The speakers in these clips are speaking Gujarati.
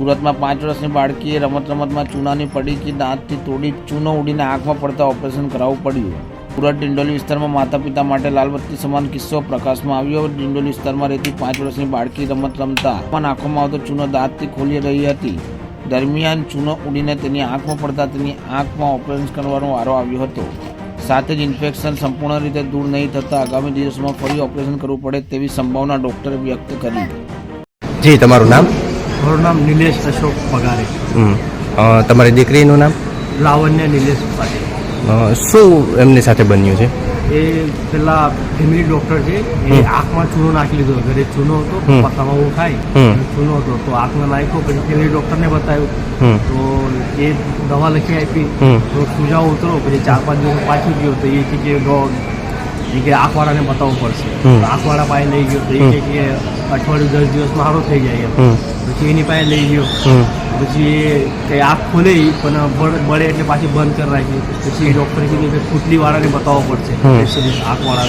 સુરતમાં પાંચ વર્ષની બાળકીએ રમત રમતમાં ચૂનાની પડીકી દાંતથી તોડી ચૂનો ઉડીને આંખમાં પડતા ઓપરેશન કરાવવું પડ્યું. સુરત ડિંડોલી વિસ્તારમાં માતા પિતા માટે લાલબત્તી સમાન કિસ્સો પ્રકાશમાં આવ્યો. ડિંડોલી વિસ્તારમાં રહેતી પાંચ વર્ષની બાળકી રમત રમતા પણ આંખોમાં આવતો ચૂનો દાંતથી ખોલી રહી હતી. દરમિયાન ચૂનો ઉડીને તેની આંખમાં પડતા તેની આંખમાં ઓપરેશન કરવાનો વારો આવ્યો હતો. સાથે જ ઇન્ફેક્શન સંપૂર્ણ રીતે દૂર નહીં થતાં આગામી દિવસોમાં ફરી ઓપરેશન કરવું પડે તેવી સંભાવના ડોક્ટરે વ્યક્ત કરી. જી, તમારું નામ? મારું નામ નિલેશ અશોક પગારે. હમ. તમારી દીકરીનું નામ? લાવણ્ય નિલેશ પાટીલ શું એમની સાથે બન્યું છે? એ પેલા ફેમિલી ડોક્ટર છે. એ આંખમાં ચૂનો નાખી લીધો ઘરે ચૂનો હતો હમ. અને ચૂનો હતો. તો આંખમાં નાખ્યો પછી ફેમિલી ડોક્ટરને બતાવ્યું. તો એ દવા લખી આપી. તો સુજાવ ઉતરો પછી ચાર પાંચ દિવસ પાછી ગયો. તો એ કે એ કે આંખવાળાને બતાવવું પડશે. આંખવાળા પાસે લઈ ગયો તો એ કે અઠવાડિયું દસ દિવસમાં મારો થઈ જાય પછી એની પાસે લઈ ગયો. પછી કંઈ આંખ ખોલે પણ બળે એટલે પાછી બંધ કરી રાખી. પછી ડૉક્ટરે કીધું કે ફૂટલીવાળાને બતાવવો પડશે. આંખવાળા.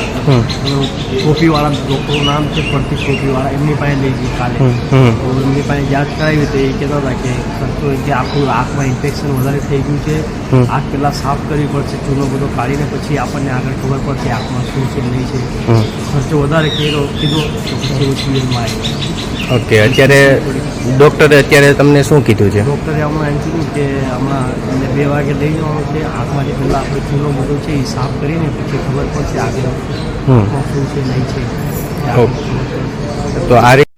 ટોપીવાળા ડૉક્ટરનું નામ છે પ્રતિક ટોપીવાળા એમની પાસે લઈ ગઈ કાલે. તો એમની પાસે જાંચ કરાવી તો એ કહેતા હતા કે ખર્ચો કે આખું આંખમાં ઇન્ફેક્શન વધારે થઈ ગયું છે. આંખ પહેલાં સાફ કરવી પડશે ચૂનો બધો કાઢીને પછી આપણને આગળ ખબર પડશે આંખમાં શું છે નહીં છે. ખર્ચો વધારે કર્યો કીધો તો પછી આવી ઓકે અત્યારે ડૉક્ટરે અત્યારે તમને શું કીધું છે ડૉક્ટરે હમણાં એમ કીધું કે હમણાં એમને બે વાગે લઈ જવાનું છે આંખમાં જે પહેલાં આપણે ચૂનો બધો છે એ સાફ કરીને પછી ખબર પડશે આગળ. શું છે નહીં છે. તો આ રીતે